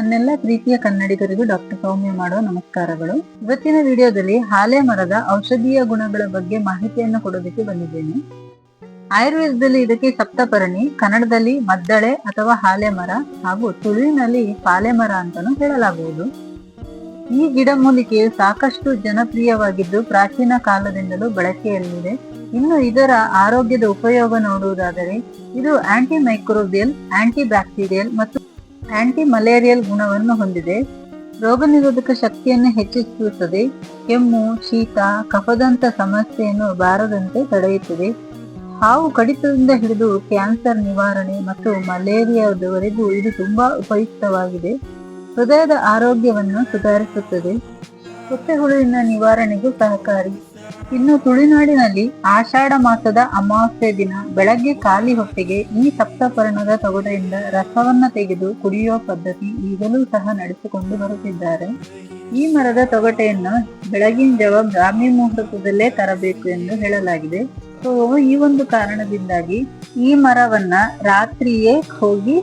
ನನ್ನೆಲ್ಲ ಪ್ರೀತಿಯ ಕನ್ನಡಿಗರಿಗೂ ಡಾಕ್ಟರ್ ಸೌಮ್ಯ ಮಾಡುವ ನಮಸ್ಕಾರಗಳು. ಇವತ್ತಿನ ವಿಡಿಯೋದಲ್ಲಿ ಹಾಲೆ ಮರದ ಔಷಧೀಯ ಗುಣಗಳ ಬಗ್ಗೆ ಮಾಹಿತಿಯನ್ನು ಕೊಡೋದಕ್ಕೆ ಬಂದಿದ್ದೇನೆ. ಆಯುರ್ವೇದದಲ್ಲಿ ಇದಕ್ಕೆ ಸಪ್ತಪರಣಿ, ಕನ್ನಡದಲ್ಲಿ ಮದ್ದಳೆ ಅಥವಾ ಹಾಲೆ ಮರ ಹಾಗೂ ತುಳುವಿನಲ್ಲಿ ಪಾಲೆ ಮರ ಅಂತಾನೂ ಹೇಳಲಾಗುವುದು. ಈ ಗಿಡಮೂಲಿಕೆಯು ಸಾಕಷ್ಟು ಜನಪ್ರಿಯವಾಗಿದ್ದು ಪ್ರಾಚೀನ ಕಾಲದಿಂದಲೂ ಬಳಕೆಯಲ್ಲಿದೆ. ಇನ್ನು ಇದರ ಆರೋಗ್ಯದ ಉಪಯೋಗ ನೋಡುವುದಾದರೆ, ಇದು ಆಂಟಿ ಮೈಕ್ರೋಬಿಯಲ್ ಆಂಟಿ ಬ್ಯಾಕ್ಟೀರಿಯಲ್ ಮತ್ತು ಆಂಟಿ ಮಲೇರಿಯಲ್ ಗುಣವನ್ನು ಹೊಂದಿದೆ. ರೋಗ ನಿರೋಧಕ ಶಕ್ತಿಯನ್ನು ಹೆಚ್ಚಿಸುತ್ತದೆ. ಕೆಮ್ಮು, ಶೀತ, ಕಫದಂತ ಸಮಸ್ಯೆಯನ್ನು ಬಾರದಂತೆ ತಡೆಯುತ್ತದೆ. ಹಾವು ಕಡಿತದಿಂದ ಹಿಡಿದು ಕ್ಯಾನ್ಸರ್ ನಿವಾರಣೆ ಮತ್ತು ಮಲೇರಿಯಾದವರೆಗೂ ಇದು ತುಂಬಾ ಉಪಯುಕ್ತವಾಗಿದೆ. ಹೃದಯದ ಆರೋಗ್ಯವನ್ನು ಸುಧಾರಿಸುತ್ತದೆ. ಹೊಟ್ಟೆಹುಳುವಿನ ನಿವಾರಣೆಗೂ ಸಹಕಾರಿ. ಇನ್ನು ತುಳುನಾಡಿನಲ್ಲಿ ಆಷಾಢ ಮಾಸದ ಅಮಾವಾಸ್ಯೆ ದಿನ ಬೆಳಗ್ಗೆ ಖಾಲಿ ಹೊಟ್ಟೆಗೆ ಈ ಸಪ್ತಪರ್ಣದ ತೊಗಟೆಯಿಂದ ರಸವನ್ನ ತೆಗೆದು ಕುಡಿಯುವ ಪದ್ಧತಿ ಈಗಲೂ ಸಹ ನಡೆಸಿಕೊಂಡು ಬರುತ್ತಿದ್ದಾರೆ. ಈ ಮರದ ತೊಗಟೆಯನ್ನು ಬೆಳಗಿನ ಜಾವ ಬ್ರಾಹ್ಮಿ ಮುಹೂರ್ತದಲ್ಲೇ ತರಬೇಕು ಎಂದು ಹೇಳಲಾಗಿದೆ. ಸೊ, ಈ ಒಂದು ಕಾರಣದಿಂದಾಗಿ ಈ ಮರವನ್ನ ರಾತ್ರಿಯೇ ಹೋಗಿ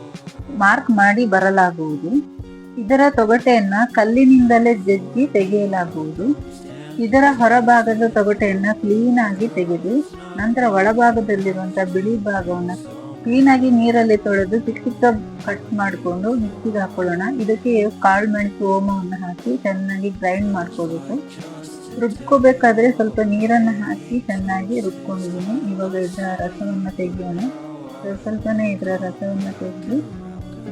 ಮಾರ್ಕ್ ಮಾಡಿ ಬರಲಾಗುವುದು. ಇದರ ತೊಗಟೆಯನ್ನ ಕಲ್ಲಿನಿಂದಲೇ ಜಜ್ಜಿ ತೆಗೆಯಲಾಗುವುದು. ಇದರ ಹೊರಭಾಗದ ತೊಗಟೆಯನ್ನು ಕ್ಲೀನ್ ಆಗಿ ತೆಗೆದು, ನಂತರ ಒಳಭಾಗದಲ್ಲಿರುವಂತಹ ಬಿಳಿ ಭಾಗವನ್ನು ಕ್ಲೀನ್ ಆಗಿ ನೀರಲ್ಲಿ ತೊಳೆದು ಚಿಕ್ಕ ಚಿಕ್ಕ ಕಟ್ ಮಾಡಿಕೊಂಡು ಮಿಕ್ಸಿಗೆ ಹಾಕೊಳ್ಳೋಣ. ಇದಕ್ಕೆ ಕಾಳು ಮೆಣಸು, ಓಮವನ್ನು ಹಾಕಿ ಚೆನ್ನಾಗಿ ಗ್ರೈಂಡ್ ಮಾಡ್ಕೋಬೇಕು. ರುಬ್ಕೋಬೇಕಾದ್ರೆ ಸ್ವಲ್ಪ ನೀರನ್ನು ಹಾಕಿ ಚೆನ್ನಾಗಿ ರುಬ್ಕೊಂಡಿದ್ದೀನಿ. ಇವಾಗ ಇದರ ರಸವನ್ನು ತೆಗೆಯೋಣ. ಸ್ವಲ್ಪನೇ ಇದರ ರಸವನ್ನು ತೆಗೆದು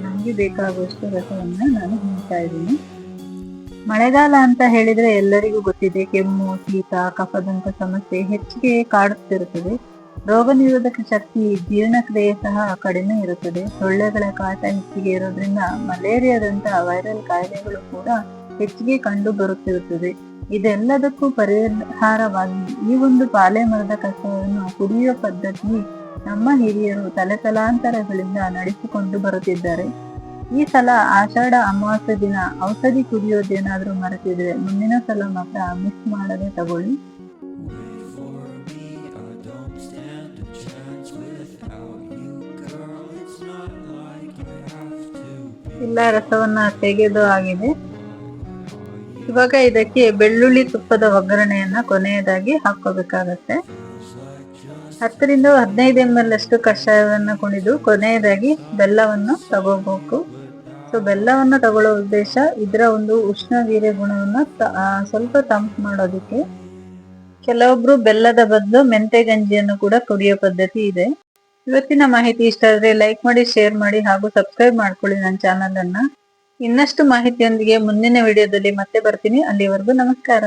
ನಮಗೆ ಬೇಕಾಗುವಷ್ಟು ರಸವನ್ನು ನಾನು ಹಿಂಡ್ತಾ ಇದ್ದೀನಿ ಮಳೆಗಾಲ ಅಂತ ಹೇಳಿದ್ರೆ ಎಲ್ಲರಿಗೂ ಗೊತ್ತಿದೆ, ಕೆಮ್ಮು, ಶೀತ, ಕಫದಂತ ಸಮಸ್ಯೆ ಹೆಚ್ಚಿಗೆ ಕಾಡುತ್ತಿರುತ್ತದೆ. ರೋಗ ನಿರೋಧಕ ಶಕ್ತಿ, ಜೀರ್ಣಕ್ರಿಯೆ ಸಹ ಕಡಿಮೆ ಇರುತ್ತದೆ. ಸೊಳ್ಳೆಗಳ ಕಾಟ ಹೆಚ್ಚಿಗೆ ಇರೋದ್ರಿಂದ ಮಲೇರಿಯಾದಂತಹ ವೈರಲ್ ಕಾಯಿಲೆಗಳು ಕೂಡ ಹೆಚ್ಚಿಗೆ ಕಂಡು ಬರುತ್ತಿರುತ್ತದೆ. ಇದೆಲ್ಲದಕ್ಕೂ ಪರಿಹಾರವಾಗಿ ಈ ಒಂದು ಪಾಲೆ ಮರದ ಕಸವನ್ನು ಕುಡಿಯುವ ಪದ್ಧತಿ ನಮ್ಮ ಹಿರಿಯರು ತಲೆತಲಾಂತರಗಳಿಂದ ನಡೆಸಿಕೊಂಡು ಬರುತ್ತಿದ್ದಾರೆ. ಈ ಸಲ ಆಷಾಢ ಅಮಾವಾಸ್ಯ ದಿನ ಔಷಧಿ ಕುಡಿಯೋದೇನಾದ್ರೂ ಮರೆತಿದ್ರೆ ಮುಂದಿನ ಸಲ ಮಾತ್ರ ಮಿಸ್ ಮಾಡದೆ ತಗೊಳ್ಳಿ. ಎಲ್ಲ ರಸವನ್ನ ತೆಗೆದು ಆಗಿದೆ. ಇವಾಗ ಇದಕ್ಕೆ ಬೆಳ್ಳುಳ್ಳಿ ತುಪ್ಪದ ಒಗ್ಗರಣೆಯನ್ನ ಕೊನೆಯದಾಗಿ ಹಾಕೋಬೇಕಾಗತ್ತೆ ಹತ್ತರಿಂದ ಹದಿನೈದು ಎಂ ಎಲ್ ಅಷ್ಟು ಕಷಾಯವನ್ನು ಕುಣಿದು ಕೊನೆಯದಾಗಿ ಬೆಲ್ಲವನ್ನು ತಗೋಬೇಕು. ಸೊ ಬೆಲ್ಲವನ್ನು ತಗೊಳ್ಳೋ ಉದ್ದೇಶ ಇದರ ಒಂದು ಉಷ್ಣ ವೀರ್ಯ ಗುಣವನ್ನು ಸ್ವಲ್ಪ ತಂಪು ಮಾಡೋದಕ್ಕೆ. ಕೆಲವೊಬ್ರು ಬೆಲ್ಲದ ಬದಲು ಮೆಂತೆ ಗಂಜಿಯನ್ನು ಕೂಡ ಕುಡಿಯೋ ಪದ್ಧತಿ ಇದೆ. ಇವತ್ತಿನ ಮಾಹಿತಿ ಇಷ್ಟ ಆದ್ರೆ ಲೈಕ್ ಮಾಡಿ, ಶೇರ್ ಮಾಡಿ ಹಾಗೂ ಸಬ್ಸ್ಕ್ರೈಬ್ ಮಾಡ್ಕೊಳ್ಳಿ ನನ್ನ ಚಾನಲ್ ಅನ್ನ ಇನ್ನಷ್ಟು ಮಾಹಿತಿಯೊಂದಿಗೆ ಮುಂದಿನ ವಿಡಿಯೋದಲ್ಲಿ ಮತ್ತೆ ಬರ್ತೀನಿ. ಅಲ್ಲಿವರೆಗೂ ನಮಸ್ಕಾರ.